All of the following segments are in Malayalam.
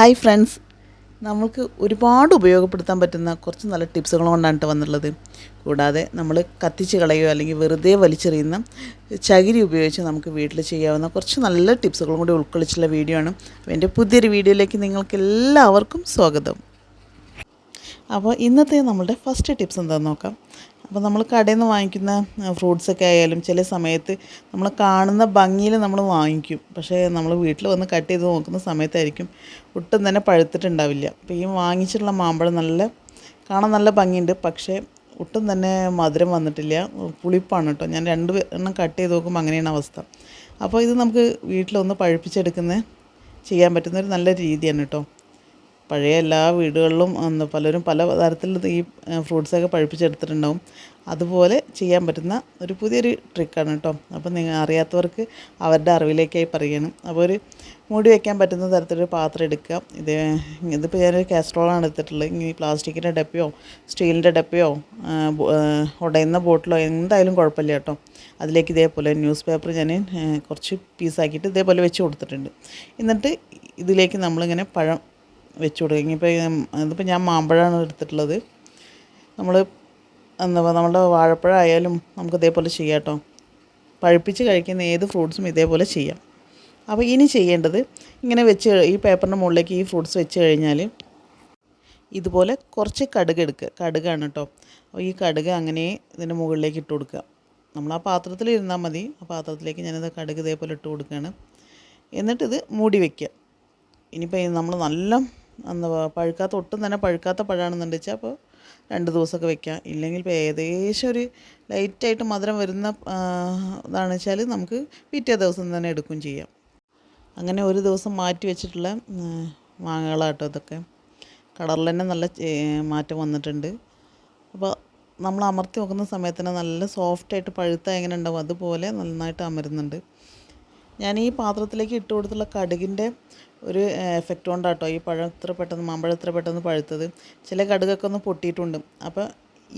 ഹായ് ഫ്രണ്ട്സ് നമുക്ക് ഒരുപാട് ഉപയോഗപ്പെടുത്താൻ പറ്റുന്ന കുറച്ച് നല്ല ടിപ്സുകൾ കൊണ്ടാണ് വന്നുള്ളത് കൂടാതെ നമ്മൾ കത്തിച്ച് കളയുകയോ അല്ലെങ്കിൽ വെറുതെ വലിച്ചെറിയുന്ന ചകിരി ഉപയോഗിച്ച് നമുക്ക് വീട്ടിൽ ചെയ്യാവുന്ന കുറച്ച് നല്ല ടിപ്സുകളും കൂടി ഉൾക്കൊള്ളിച്ചുള്ള വീഡിയോ ആണ്. എന്റെ പുതിയൊരു വീഡിയോയിലേക്ക് നിങ്ങൾക്ക് എല്ലാവർക്കും സ്വാഗതം. അപ്പോൾ ഇന്നത്തെ നമ്മളുടെ ഫസ്റ്റ് ടിപ്സ് എന്താണെന്ന് നോക്കാം. അപ്പോൾ നമ്മൾ കടയിൽ നിന്ന് വാങ്ങിക്കുന്ന ഫ്രൂട്ട്സൊക്കെ ആയാലും ചില സമയത്ത് നമ്മൾ കാണുന്ന ഭംഗിയിൽ നമ്മൾ വാങ്ങിക്കും. പക്ഷേ നമ്മൾ വീട്ടിൽ വന്ന് കട്ട് ചെയ്ത് നോക്കുന്ന സമയത്തായിരിക്കും ഒട്ടും തന്നെ പഴുത്തിട്ടുണ്ടാവില്ല. അപ്പോൾ ഈ വാങ്ങിച്ചിട്ടുള്ള മാമ്പഴം നല്ല കാണാൻ നല്ല ഭംഗിയുണ്ട്. പക്ഷേ ഒട്ടും തന്നെ മധുരം വന്നിട്ടില്ല. പുളിപ്പാണ് കേട്ടോ. ഞാൻ രണ്ട് എണ്ണം കട്ട് ചെയ്ത് നോക്കുമ്പോൾ അങ്ങനെയാണ് അവസ്ഥ. അപ്പോൾ ഇത് നമുക്ക് വീട്ടിലൊന്ന് പഴുപ്പിച്ചെടുക്കുന്ന ചെയ്യാൻ പറ്റുന്ന ഒരു നല്ല രീതിയാണ് കേട്ടോ. പഴയ എല്ലാ വീടുകളിലും അന്ന് പലരും പല തരത്തിൽ ഈ ഫ്രൂട്ട്സൊക്കെ പഴുപ്പിച്ചെടുത്തിട്ടുണ്ടാവും. അതുപോലെ ചെയ്യാൻ പറ്റുന്ന ഒരു പുതിയൊരു ട്രിക്കാണ് കേട്ടോ അപ്പോൾ നിങ്ങൾ അറിയാത്തവർക്ക് അവരുടെ അറിവിലേക്കായി പറയണം അപ്പോൾ ഒരു മൂടി വയ്ക്കാൻ പറ്റുന്ന തരത്തിലൊരു പാത്രം എടുക്കുക. ഇത് ഇതിപ്പോൾ ഞാനൊരു കാസ്ട്രോളാണ് എടുത്തിട്ടുള്ളത്. ഇനി പ്ലാസ്റ്റിക്കിന്റെ ഡപ്പയോ സ്റ്റീലിന്റെ ഡപ്പയോ ഉടയുന്ന ബോട്ടിലോ എന്തായാലും കുഴപ്പമില്ല കേട്ടോ അതിലേക്ക് ഇതേപോലെ ന്യൂസ് പേപ്പർ ഞാൻ കുറച്ച് പീസാക്കിയിട്ട് ഇതേപോലെ വെച്ച് കൊടുത്തിട്ടുണ്ട്. എന്നിട്ട് ഇതിലേക്ക് നമ്മളിങ്ങനെ പഴം വെച്ച് കൊടുക്കുക ഇനിയിപ്പോൾ ഇതിപ്പോൾ ഞാൻ മാമ്പഴമാണ് എടുത്തിട്ടുള്ളത്. നമ്മൾ എന്താ നമ്മുടെ വാഴപ്പഴം ആയാലും നമുക്ക് ഇതേപോലെ ചെയ്യാം കേട്ടോ. പഴുപ്പിച്ച് കഴിക്കുന്ന ഏത് ഫ്രൂട്ട്സും ഇതേപോലെ ചെയ്യാം. അപ്പോൾ ഇനി ചെയ്യേണ്ടത് ഇങ്ങനെ വെച്ച് ഈ പേപ്പറിന്റെ മുകളിലേക്ക് ഈ ഫ്രൂട്ട്സ് വെച്ച് കഴിഞ്ഞാൽ ഇതുപോലെ കുറച്ച് കടുക് എടുക്കുക കടുകാണ് കേട്ടോ. അപ്പോൾ ഈ കടുക് അങ്ങനെ ഇതിന്റെ മുകളിലേക്ക് ഇട്ട് കൊടുക്കുക. നമ്മൾ ആ പാത്രത്തിൽ ഇരുന്നാൽ മതി. ആ പാത്രത്തിലേക്ക് ഞാനിത് കടുക് ഇതേപോലെ ഇട്ട് കൊടുക്കുകയാണ്. എന്നിട്ടിത് മൂടി വയ്ക്കുക ഇനിയിപ്പോൾ നമ്മൾ നല്ല എന്താ പഴുക്കാത്ത ഒട്ടും തന്നെ പഴുക്കാത്ത പഴമാണെന്നുണ്ട് വെച്ചാൽ അപ്പോൾ രണ്ട് ദിവസമൊക്കെ വെക്കാം. ഇല്ലെങ്കിൽ ഇപ്പോൾ ഏകദേശം ഒരു ലൈറ്റായിട്ട് മധുരം വരുന്ന ഇതാണെന്ന് വെച്ചാൽ നമുക്ക് പിറ്റേ ദിവസം തന്നെ എടുക്കുകയും ചെയ്യാം. അങ്ങനെ ഒരു ദിവസം മാറ്റി വെച്ചിട്ടുള്ള മാങ്ങകളാട്ടോ ഇതൊക്കെ. കളറിൽ തന്നെ നല്ല മാറ്റം വന്നിട്ടുണ്ട്. അപ്പോൾ നമ്മൾ അമർത്തി നോക്കുന്ന തന്നെ നല്ല സോഫ്റ്റായിട്ട് പഴുത്ത എങ്ങനെ ഉണ്ടാവും അതുപോലെ നന്നായിട്ട് അമരുന്നുണ്ട്. ഞാൻ ഈ പാത്രത്തിലേക്ക് ഇട്ട് കൊടുത്തുള്ള കടുകിന്റെ ഒരു എഫക്റ്റ് കൊണ്ടാണ് കൊണ്ടാട്ടോ ഈ പഴം ഇത്ര പെട്ടെന്ന് മാമ്പഴം ഇത്ര പെട്ടെന്ന് പഴുത്തത്. ചില കടുകൊക്കെ ഒന്ന് പൊട്ടിയിട്ടുണ്ട്. അപ്പോൾ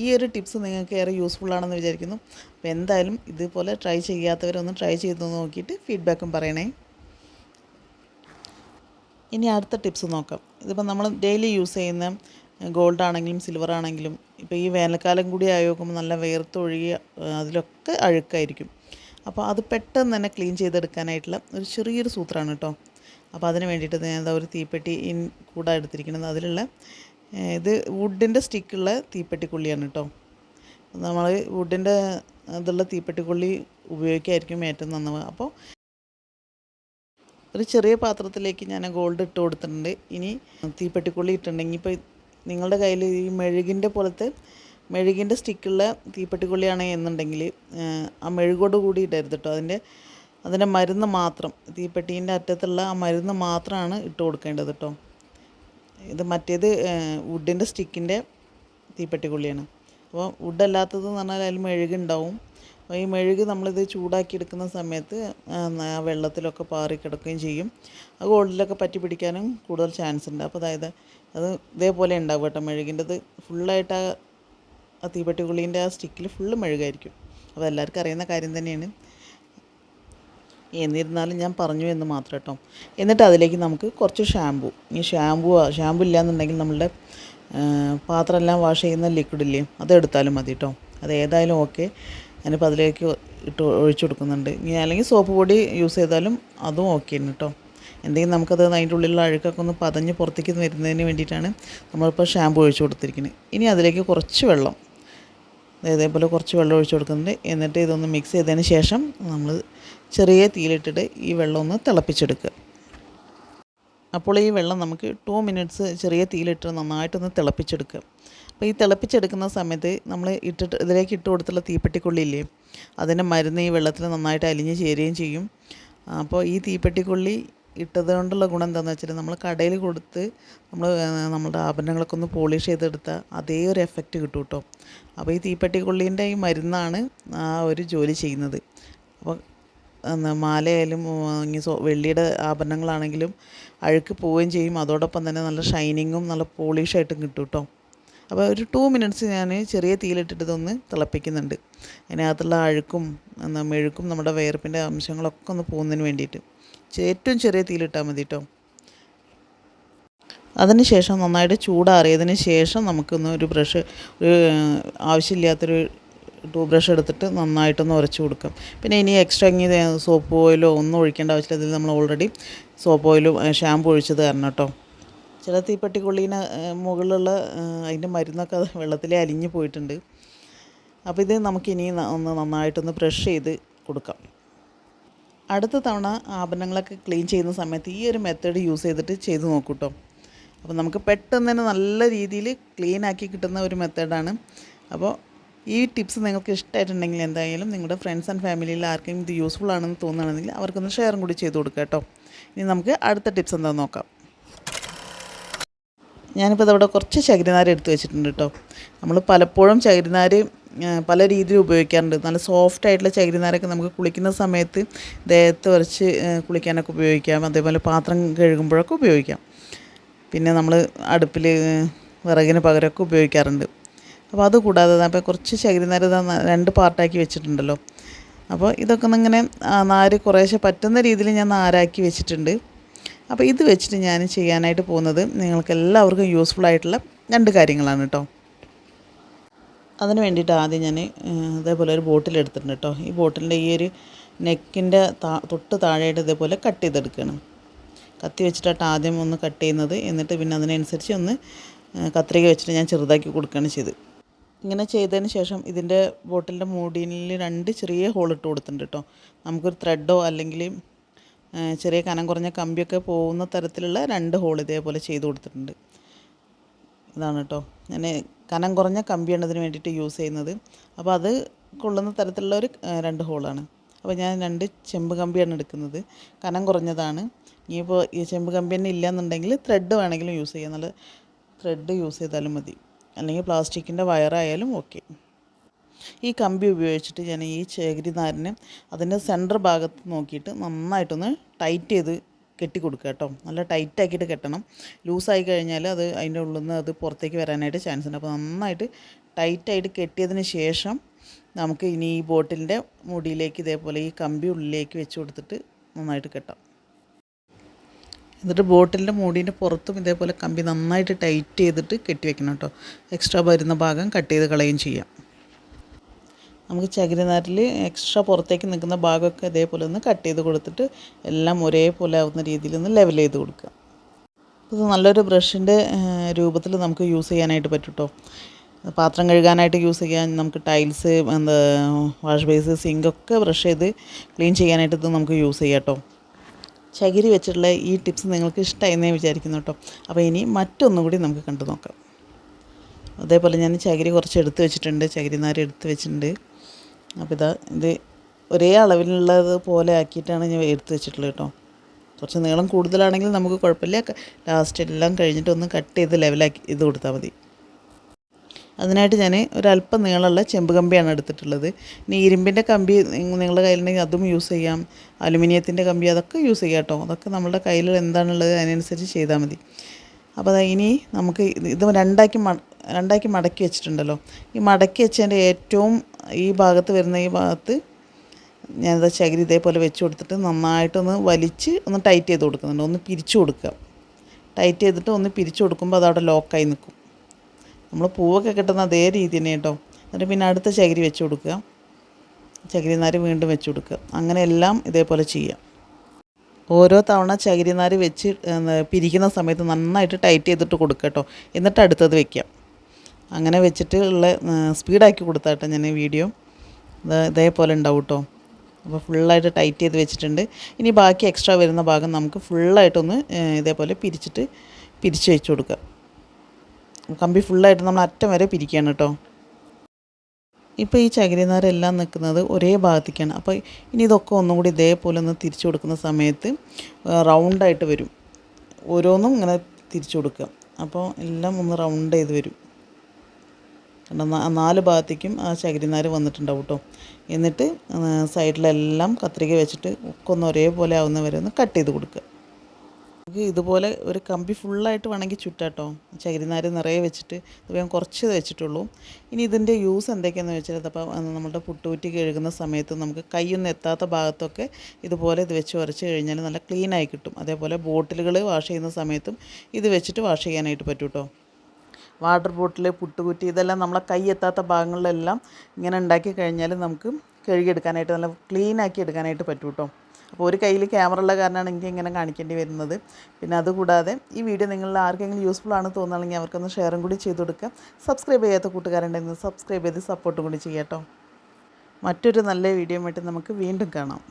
ഈ ഒരു ടിപ്സ് നിങ്ങൾക്ക് ഏറെ യൂസ്ഫുൾ ആണെന്ന് വിചാരിക്കുന്നു. അപ്പോൾ എന്തായാലും ഇതുപോലെ ട്രൈ ചെയ്യാത്തവരൊന്ന് ട്രൈ ചെയ്ത് നോക്കിയിട്ട് ഫീഡ്ബാക്കും പറയണേ. ഇനി അടുത്ത ടിപ്സ് നോക്കാം. ഇതിപ്പോൾ നമ്മൾ ഡെയിലി യൂസ് ചെയ്യുന്ന ഗോൾഡ് ആണെങ്കിലും സിൽവർ ആണെങ്കിലും ഇപ്പോൾ ഈ വേനൽക്കാലം കൂടി ആയി നോക്കുമ്പോൾ നല്ല വേർത്തൊഴുകി അതിലൊക്കെ അഴുക്കായിരിക്കും. അപ്പോൾ അത് പെട്ടെന്ന് തന്നെ ക്ലീൻ ചെയ്തെടുക്കാനായിട്ടുള്ള ഒരു ചെറിയൊരു സൂത്രമാണ് കേട്ടോ. അപ്പോൾ അതിന് വേണ്ടിയിട്ട് ഞാൻ എന്താ ഒരു തീപ്പെട്ടി ഇൻ കൂടെ എടുത്തിരിക്കുന്നത്. അതിലുള്ള ഇത് വുഡിന്റെ സ്റ്റിക്കുള്ള തീപ്പെട്ടിക്കുള്ളിയാണ് കേട്ടോ. നമ്മൾ വുഡിന്റെ ഇതുള്ള തീപ്പെട്ടിക്കുള്ളി ഉപയോഗിക്കായിരിക്കും ഏറ്റവും നന്നാവുക. അപ്പോൾ ഒരു ചെറിയ പാത്രത്തിലേക്ക് ഞാൻ ഗോൾഡ് ഇട്ട് കൊടുത്തിട്ടുണ്ട്. ഇനി തീപ്പെട്ടിക്കുള്ളി ഇട്ടിട്ടുണ്ടെങ്കിൽ ഇപ്പോൾ നിങ്ങളുടെ കയ്യിൽ ഈ മെഴുകിന്റെ പോലത്തെ മെഴുകിന്റെ സ്റ്റിക്കുള്ള തീപ്പെട്ടിക്കൊള്ളിയാണ് എന്നുണ്ടെങ്കിൽ ആ മെഴുകോട് കൂടി ഇടരുത് കേട്ടോ അതിന്റെ അതിന്റെ മരുന്ന് മാത്രം തീപ്പെട്ടീന്റെ അറ്റത്തുള്ള ആ മരുന്ന് മാത്രമാണ് ഇട്ട് കൊടുക്കേണ്ടത് കേട്ടോ ഇത് മറ്റേത് വുഡിന്റെ സ്റ്റിക്കിന്റെ തീപ്പെട്ടിക്കൊള്ളിയാണ്. അപ്പോൾ വുഡ് അല്ലാത്തത് എന്ന് പറഞ്ഞാൽ അതിൽ മെഴുകുണ്ടാവും അപ്പോൾ ഈ മെഴുക് നമ്മളിത് ചൂടാക്കി എടുക്കുന്ന സമയത്ത് ആ വെള്ളത്തിലൊക്കെ പാറി കിടക്കുകയും ചെയ്യും. ആ ഗോൾഡിലൊക്കെ പറ്റി പിടിക്കാനും കൂടുതൽ ചാൻസ് ഉണ്ട്. അപ്പോൾ അതായത് അത് ഇതേപോലെ ഉണ്ടാവും കേട്ടോ മെഴുകിന്റെത് ഫുള്ളായിട്ട് ആ ആ തീപ്പെട്ടിക്കുള്ളീന്റെ ആ സ്റ്റിക്കിൽ ഫുള്ള് മെഴുകായിരിക്കും. അപ്പോൾ എല്ലാവർക്കും അറിയുന്ന കാര്യം തന്നെയാണ്. എന്നിരുന്നാലും ഞാൻ പറഞ്ഞു എന്ന് മാത്രം കേട്ടോ. എന്നിട്ട് അതിലേക്ക് നമുക്ക് കുറച്ച് ഷാമ്പു. ഈ ഷാമ്പു ഷാമ്പു ഇല്ലയെന്നുണ്ടെങ്കിൽ നമ്മളുടെ പാത്രമെല്ലാം വാഷ് ചെയ്യുന്ന ലിക്വിഡ് ഇല്ലേ അതെടുത്താലും മതി കേട്ടോ. അത് ഏതായാലും ഓക്കെ ഞാനിപ്പോൾ അതിലേക്ക് ഇട്ട് ഒഴിച്ചു കൊടുക്കുന്നുണ്ട്. ഇനി അല്ലെങ്കിൽ സോപ്പ് പൊടി യൂസ് ചെയ്താലും അതും ഓക്കെ ആണ് കേട്ടോ. എന്തെങ്കിലും നമുക്കത് അതിന്റെ ഉള്ളിലുള്ള അഴുക്കൊക്കെ ഒന്ന് പതഞ്ഞ് പുറത്തേക്ക് വരുന്നതിന് വേണ്ടിയിട്ടാണ് നമ്മളിപ്പോൾ ഷാമ്പു ഒഴിച്ചു കൊടുത്തിരിക്കുന്നത്. ഇനി അതിലേക്ക് കുറച്ച് വെള്ളം. ഇതേപോലെ കുറച്ച് വെള്ളം ഒഴിച്ചു കൊടുക്കുന്നുണ്ട്. എന്നിട്ട് ഇതൊന്ന് മിക്സ് ചെയ്തതിന് ശേഷം നമ്മൾ ചെറിയ തീയിലിട്ടിട്ട് ഈ വെള്ളം ഒന്ന് തിളപ്പിച്ചെടുക്കുക. അപ്പോൾ ഈ വെള്ളം നമുക്ക് ടു മിനിറ്റ്സ് ചെറിയ തീയിലിട്ട് നന്നായിട്ടൊന്ന് തിളപ്പിച്ചെടുക്കുക. അപ്പോൾ ഈ തിളപ്പിച്ചെടുക്കുന്ന സമയത്ത് നമ്മൾ ഇട്ടിട്ട് ഇതിലേക്ക് ഇട്ട് കൊടുത്തുള്ള തീപ്പെട്ടിക്കൊള്ളിയില്ലേ? അതിന്റെ മരുന്ന് ഈ വെള്ളത്തിൽ നന്നായിട്ട് അലിഞ്ഞ് ചേരുകയും ചെയ്യും. അപ്പോൾ ഈ തീപ്പെട്ടിക്കൊള്ളി ഇട്ടത് കൊണ്ടുള്ള ഗുണം എന്താണെന്ന് വെച്ചാൽ നമ്മൾ കടയിൽ കൊടുത്ത് നമ്മൾ നമ്മുടെ ആഭരണങ്ങളൊക്കെ ഒന്ന് പോളിഷ് ചെയ്തെടുത്താൽ അതേ ഒരു എഫക്റ്റ് കിട്ടും കേട്ടോ അപ്പോൾ ഈ തീപ്പെട്ടിക്കൊള്ളീന്റെ ഈ മരുന്നാണ് ആ ഒരു ജോലി ചെയ്യുന്നത്. അപ്പോൾ മാലയായാലും ഇനി വെള്ളിയുടെ ആഭരണങ്ങളാണെങ്കിലും അഴുക്ക് പോവുകയും ചെയ്യും. അതോടൊപ്പം തന്നെ നല്ല ഷൈനിങ്ങും നല്ല പോളിഷായിട്ടും കിട്ടും കേട്ടോ അപ്പോൾ ഒരു ടു മിനിറ്റ്സ് ഞാൻ ചെറിയ തീയിലിട്ടിട്ട് ഇതൊന്ന് തിളപ്പിക്കുന്നുണ്ട്. അതിനകത്തുള്ള അഴുക്കും മെഴുക്കും നമ്മുടെ വേർപ്പിന്റെ അംശങ്ങളൊക്കെ ഒന്ന് പോകുന്നതിന് വേണ്ടിയിട്ട്. ഏറ്റവും ചെറിയ തീയിലിട്ടാൽ മതി കേട്ടോ അതിന് ശേഷം നന്നായിട്ട് ചൂടാറിയതിന് ശേഷം നമുക്കൊന്ന് ഒരു ബ്രഷ് ഒരു ആവശ്യമില്ലാത്തൊരു ടൂ ബ്രഷ് എടുത്തിട്ട് നന്നായിട്ടൊന്ന് ഉരച്ച് കൊടുക്കാം. പിന്നെ ഇനി എക്സ്ട്രാ ഇനി സോപ്പ് ഓയിലോ ഒന്നും ഒഴിക്കേണ്ട ആവശ്യമില്ല. ഇതിൽ നമ്മൾ ഓൾറെഡി സോപ്പ് ഓയിലും ഷാമ്പു ഒഴിച്ചത് കാരണം കേട്ടോ ചില തീപ്പെട്ടിക്കൊള്ളീന് മുകളിലുള്ള അതിന്റെ മരുന്നൊക്കെ അത് വെള്ളത്തിൽ അലിഞ്ഞു പോയിട്ടുണ്ട്. അപ്പോൾ ഇത് നമുക്കിനി ഒന്ന് നന്നായിട്ടൊന്ന് ബ്രഷ് ചെയ്ത് കൊടുക്കാം. അടുത്ത തവണ ആഭരണങ്ങളൊക്കെ ക്ലീൻ ചെയ്യുന്ന സമയത്ത് ഈ ഒരു മെത്തേഡ് യൂസ് ചെയ്തിട്ട് ചെയ്ത് നോക്കൂ കേട്ടോ അപ്പോൾ നമുക്ക് പെട്ടെന്ന് തന്നെ നല്ല രീതിയിൽ ക്ലീൻ ആക്കി കിട്ടുന്ന ഒരു മെത്തേഡാണ് അപ്പോൾ ഈ ടിപ്സ് നിങ്ങൾക്ക് ഇഷ്ടമായിട്ടുണ്ടെങ്കിൽ എന്തായാലും നിങ്ങളുടെ ഫ്രണ്ട്സ് ആൻഡ് ഫാമിലിയിൽ ആർക്കും ഇത് യൂസ്ഫുൾ ആണെന്ന് തോന്നുകയാണെങ്കിൽ അവർക്കൊന്ന് ഷെയറും കൂടി ചെയ്ത് കൊടുക്കുക കേട്ടോ. ഇനി നമുക്ക് അടുത്ത ടിപ്സ് എന്താ നോക്കാം. ഞാനിപ്പോൾ ഇതവിടെ കുറച്ച് ചകിരിനാര് എടുത്ത് വെച്ചിട്ടുണ്ട് കേട്ടോ. നമ്മൾ പലപ്പോഴും ചകിരിനാര് ആ, പല രീതിയിൽ ഉപയോഗിക്കാറുണ്ട്. നല്ല സോഫ്റ്റ് ആയിട്ടുള്ള ചകിരിനാരൊക്കെ നമുക്ക് കുളിക്കുന്ന സമയത്ത് ദേഹത്ത് വരച്ച് കുളിക്കാനൊക്കെ ഉപയോഗിക്കാം. അതേപോലെ പാത്രം കഴുകുമ്പോഴൊക്കെ ഉപയോഗിക്കാം. പിന്നെ നമ്മൾ അടുപ്പിൽ വിറകിന് പകരമൊക്കെ ഉപയോഗിക്കാറുണ്ട്. അപ്പോൾ അത് കൂടാതെ അപ്പോൾ കുറച്ച് ചകിരിനാര് രണ്ട് പാർട്ടാക്കി വെച്ചിട്ടുണ്ടല്ലോ. അപ്പോൾ ഇതൊക്കെ ഇങ്ങനെ നാര് കുറേശ്ശെ പറ്റുന്ന രീതിയിൽ ഞാൻ നാരാക്കി വെച്ചിട്ടുണ്ട്. അപ്പോൾ ഇത് വെച്ചിട്ട് ഞാൻ ചെയ്യാനായിട്ട് പോകുന്നത് നിങ്ങൾക്ക് എല്ലാവർക്കും യൂസ്ഫുൾ ആയിട്ടുള്ള രണ്ട് കാര്യങ്ങളാണ് കേട്ടോ അതിന് വേണ്ടിയിട്ട് ആദ്യം ഞാൻ ഇതേപോലെ ഒരു ബോട്ടിൽ എടുത്തിട്ടുണ്ട് കേട്ടോ ഈ ബോട്ടിലിന്റെ ഈ ഒരു നെക്കിന്റെ താ തൊട്ട് താഴെയായിട്ട് ഇതേപോലെ കട്ട് ചെയ്തെടുക്കണം. കത്തി വെച്ചിട്ടാണ് ആദ്യം ഒന്ന് കട്ട് ചെയ്യുന്നത് എന്നിട്ട് പിന്നെ അതിനനുസരിച്ച് ഒന്ന് കത്രിക വെച്ചിട്ട് ഞാൻ ചെറുതാക്കി കൊടുക്കുകയാണ് ചെയ്ത് ഇങ്ങനെ ചെയ്തതിന് ശേഷം ഇതിന്റെ ബോട്ടിലിന്റെ മൂടിയിൽ രണ്ട് ചെറിയ ഹോൾ ഇട്ട് കൊടുത്തിട്ടുണ്ട് കേട്ടോ നമുക്കൊരു ത്രെഡോ അല്ലെങ്കിൽ ചെറിയ കനം കുറഞ്ഞ കമ്പിയൊക്കെ പോകുന്ന തരത്തിലുള്ള രണ്ട് ഹോൾ ഇതേപോലെ ചെയ്ത് കൊടുത്തിട്ടുണ്ട്. ഇതാണ് കേട്ടോ ഞാൻ കനം കുറഞ്ഞ കമ്പിയാണ് ഇതിന് വേണ്ടിയിട്ട് യൂസ് ചെയ്യുന്നത്. അപ്പോൾ അത് കൊള്ളുന്ന തരത്തിലുള്ള ഒരു രണ്ട് ഹോളാണ്. അപ്പോൾ ഞാൻ രണ്ട് ചെമ്പ് കമ്പിയാണ് എടുക്കുന്നത്. കനം കുറഞ്ഞതാണ്. ഇനിയിപ്പോൾ ഈ ചെമ്പ് കമ്പി തന്നെ ഇല്ലയെന്നുണ്ടെങ്കിൽ ത്രെഡ് വേണമെങ്കിലും യൂസ് ചെയ്യാം. നല്ല ത്രെഡ് യൂസ് ചെയ്താലും മതി. അല്ലെങ്കിൽ പ്ലാസ്റ്റിക്കിന്റെ വയറായാലും ഓക്കെ ഈ കമ്പി ഉപയോഗിച്ചിട്ട് ഞാൻ ഈ ചേകരി നാരിനെ അതിന്റെ സെന്റർ ഭാഗത്ത് നോക്കിയിട്ട് നന്നായിട്ടൊന്ന് ടൈറ്റ് ചെയ്ത് കെട്ടി കൊടുക്കുക കേട്ടോ. നല്ല ടൈറ്റ് ആക്കിയിട്ട് കെട്ടണം. ലൂസായി കഴിഞ്ഞാൽ അത് അതിന്റെ ഉള്ളിൽ നിന്ന് അത് പുറത്തേക്ക് വരാനായിട്ട് ചാൻസ് ഉണ്ട്. അപ്പോൾ നന്നായിട്ട് ടൈറ്റായിട്ട് കെട്ടിയതിന് ശേഷം നമുക്ക് ഇനി ഈ ബോട്ടിലിന്റെ മുടിയിലേക്ക് ഇതേപോലെ ഈ കമ്പി ഉള്ളിലേക്ക് വെച്ച് കൊടുത്തിട്ട് നന്നായിട്ട് കെട്ടാം. എന്നിട്ട് ബോട്ടിലിന്റെ മൂടീന്റെ പുറത്തും ഇതേപോലെ കമ്പി നന്നായിട്ട് ടൈറ്റ് ചെയ്തിട്ട് കെട്ടി വെക്കണം കേട്ടോ. എക്സ്ട്രാ വരുന്ന ഭാഗം കട്ട് ചെയ്ത് കളയുകയും ചെയ്യാം. നമുക്ക് ചകിരിനാരിൽ എക്സ്ട്രാ പുറത്തേക്ക് നിൽക്കുന്ന ഭാഗമൊക്കെ ഇതേപോലെ ഒന്ന് കട്ട് ചെയ്ത് കൊടുത്തിട്ട് എല്ലാം ഒരേപോലെ ആവുന്ന രീതിയിൽ ഒന്ന് ലെവൽ ചെയ്ത് കൊടുക്കുക. ഇത് നല്ലൊരു ബ്രഷിന്റെ രൂപത്തിൽ നമുക്ക് യൂസ് ചെയ്യാനായിട്ട് പറ്റും കേട്ടോ പാത്രം കഴുകാനായിട്ട് യൂസ് ചെയ്യാൻ നമുക്ക് ടൈൽസ് എന്താ വാഷ് ബേസ് സിങ്കൊക്കെ ബ്രഷ് ചെയ്ത് ക്ലീൻ ചെയ്യാനായിട്ട് ഇത് നമുക്ക് യൂസ് ചെയ്യാം കേട്ടോ ചകിരി വെച്ചിട്ടുള്ള ഈ ടിപ്സ് നിങ്ങൾക്ക് ഇഷ്ടമായെന്നേ വിചാരിക്കുന്നു കേട്ടോ അപ്പോൾ ഇനി മറ്റൊന്നുകൂടി നമുക്ക് കണ്ടു നോക്കാം. അതേപോലെ ഞാൻ ചകിരി കുറച്ച് എടുത്ത് വെച്ചിട്ടുണ്ട് ചകിരി നാര് എടുത്ത് വെച്ചിട്ടുണ്ട്. അപ്പോൾ ഇതാ ഇത് ഒരേ അളവിലുള്ളത് പോലെ ആക്കിയിട്ടാണ് ഞാൻ എടുത്ത് വെച്ചിട്ടുള്ളത് കേട്ടോ. കുറച്ച് നീളം കൂടുതലാണെങ്കിൽ നമുക്ക് കുഴപ്പമില്ല. ലാസ്റ്റ് എല്ലാം കഴിഞ്ഞിട്ട് ഒന്ന് കട്ട് ചെയ്ത് ലെവലാക്കി ഇത് കൊടുത്താൽ മതി. അതിനായിട്ട് ഞാൻ ഒരല്പം നീളമുള്ള ചെമ്പ് കമ്പിയാണ് എടുത്തിട്ടുള്ളത്. ഇനി ഇരുമ്പിന്റെ കമ്പി നിങ്ങളുടെ കയ്യിലുണ്ടെങ്കിൽ അതും യൂസ് ചെയ്യാം. അലുമിനിയത്തിന്റെ കമ്പി അതൊക്കെ യൂസ് ചെയ്യാം കേട്ടോ. അതൊക്കെ നമ്മുടെ കയ്യിൽ എന്താണുള്ളത് അതിനനുസരിച്ച് ചെയ്താൽ മതി. അപ്പോൾ ഇനി നമുക്ക് ഇത് രണ്ടാക്കി രണ്ടാക്കി മടക്കി വെച്ചിട്ടുണ്ടല്ലോ. ഈ മടക്കി വെച്ചതിന്റെ ഏറ്റവും ഈ ഭാഗത്ത് വരുന്ന ഈ ഭാഗത്ത് ഞാനത് ചകിരി ഇതേപോലെ വെച്ച് കൊടുത്തിട്ട് നന്നായിട്ടൊന്ന് വലിച്ച് ഒന്ന് ടൈറ്റ് ചെയ്ത് കൊടുക്കുന്നുണ്ട്. ഒന്ന് പിരിച്ചു കൊടുക്കുക. ടൈറ്റ് ചെയ്തിട്ട് ഒന്ന് പിരിച്ചു കൊടുക്കുമ്പോൾ അത് അവിടെ ലോക്കായി നിൽക്കും. നമ്മൾ പൂവൊക്കെ കിട്ടുന്ന അതേ രീതി തന്നെ കേട്ടോ. എന്നിട്ട് പിന്നെ അടുത്ത ചകിരി വെച്ച് കൊടുക്കുക. ചകിരി നാര് വീണ്ടും വെച്ച് കൊടുക്കുക. അങ്ങനെ എല്ലാം ഇതേപോലെ ചെയ്യാം ഓരോ തവണ ചകിരിനാര് വെച്ച് പിരിക്കുന്ന സമയത്ത് നന്നായിട്ട് ടൈറ്റ് ചെയ്തിട്ട് കൊടുക്കുക കേട്ടോ. എന്നിട്ട് അടുത്തത് വെക്കാം അങ്ങനെ വെച്ചിട്ട് ഉള്ള സ്പീഡാക്കി കൊടുത്താട്ടെ ഞാൻ ഈ വീഡിയോ. ഇതേപോലെ ഉണ്ടാവും കേട്ടോ അപ്പോൾ ഫുള്ളായിട്ട് ടൈറ്റ് ചെയ്ത് വെച്ചിട്ടുണ്ട്. ഇനി ബാക്കി എക്സ്ട്രാ വരുന്ന ഭാഗം നമുക്ക് ഫുള്ളായിട്ടൊന്ന് ഇതേപോലെ പിരിച്ചിട്ട് പിരിച്ച് വെച്ച് കൊടുക്കുക കമ്പി ഫുള്ളായിട്ട് നമ്മൾ അറ്റം വരെ പിരിക്കുകയാണ് കേട്ടോ. ഇപ്പോൾ ഈ ചകിരിനാരെല്ലാം നിൽക്കുന്നത് ഒരേ ഭാഗത്തേക്കാണ്. അപ്പോൾ ഇനി ഇതൊക്കെ ഒന്നും കൂടി ഇതേപോലെ ഒന്ന് തിരിച്ചു കൊടുക്കുന്ന സമയത്ത് റൗണ്ടായിട്ട് വരും. ഓരോന്നും ഇങ്ങനെ തിരിച്ചു കൊടുക്കുക. അപ്പോൾ എല്ലാം ഒന്ന് റൗണ്ട് ചെയ്ത് വരും. കണ്ടോ നാല് ഭാഗത്തേക്കും ആ ചകിരിനാര് വന്നിട്ടുണ്ടാവും കേട്ടോ എന്നിട്ട് സൈഡിലെല്ലാം കത്രിക വെച്ചിട്ട് ഒക്കെ ഒന്ന് ഒരേപോലെ ആവുന്ന വരെ ഒന്ന് കട്ട് ചെയ്ത് കൊടുക്കുക നമുക്ക് ഇതുപോലെ ഒരു കമ്പി ഫുള്ളായിട്ട് വേണമെങ്കിൽ ചുറ്റാട്ടോ. ചകിരിനാര് നിറയെ വെച്ചിട്ട് ഞാൻ കുറച്ച് വെച്ചിട്ടുള്ളൂ. ഇനി ഇതിന്റെ യൂസ് എന്തൊക്കെയാണെന്ന് വെച്ചാൽ അതപ്പം നമ്മുടെ പുട്ടുകുറ്റി കഴുകുന്ന സമയത്ത് നമുക്ക് കൈയൊന്നും എത്താത്ത ഭാഗത്തൊക്കെ ഇതുപോലെ ഇത് വെച്ച് ഉരച്ച് കഴിഞ്ഞാൽ നല്ല ക്ലീനായി കിട്ടും. അതേപോലെ ബോട്ടിലുകൾ വാഷ് ചെയ്യുന്ന സമയത്തും ഇത് വെച്ചിട്ട് വാഷ് ചെയ്യാനായിട്ട് പറ്റും കേട്ടോ വാട്ടർ ബോട്ടിൽ പുട്ടുകുറ്റി ഇതെല്ലാം നമ്മളെ കൈ എത്താത്ത ഭാഗങ്ങളിലെല്ലാം ഇങ്ങനെ ഉണ്ടാക്കി കഴിഞ്ഞാൽ നമുക്ക് കഴുകിയെടുക്കാനായിട്ട് നല്ല ക്ലീൻ ആക്കി എടുക്കാനായിട്ട് പറ്റും കേട്ടോ അപ്പോൾ ഒരു കയ്യിൽ ക്യാമറ ഉള്ള കാരണമാണ് എനിക്ക് ഇങ്ങനെ കാണിക്കേണ്ടി വരുന്നത്. പിന്നെ അതുകൂടാതെ ഈ വീഡിയോ നിങ്ങളിൽ ആർക്കെങ്കിലും യൂസ്ഫുൾ ആണ് തോന്നുകയാണെങ്കിൽ അവർക്കൊന്ന് ഷെയറും കൂടി ചെയ്ത് കൊടുക്കുക. സബ്സ്ക്രൈബ് ചെയ്യാത്ത കൂട്ടുകാരുണ്ടെങ്കിൽ സബ്സ്ക്രൈബ് ചെയ്ത് സപ്പോർട്ടും കൂടി ചെയ്യാം കേട്ടോ മറ്റൊരു നല്ല വീഡിയോ ആയിട്ട് നമുക്ക് വീണ്ടും കാണാം.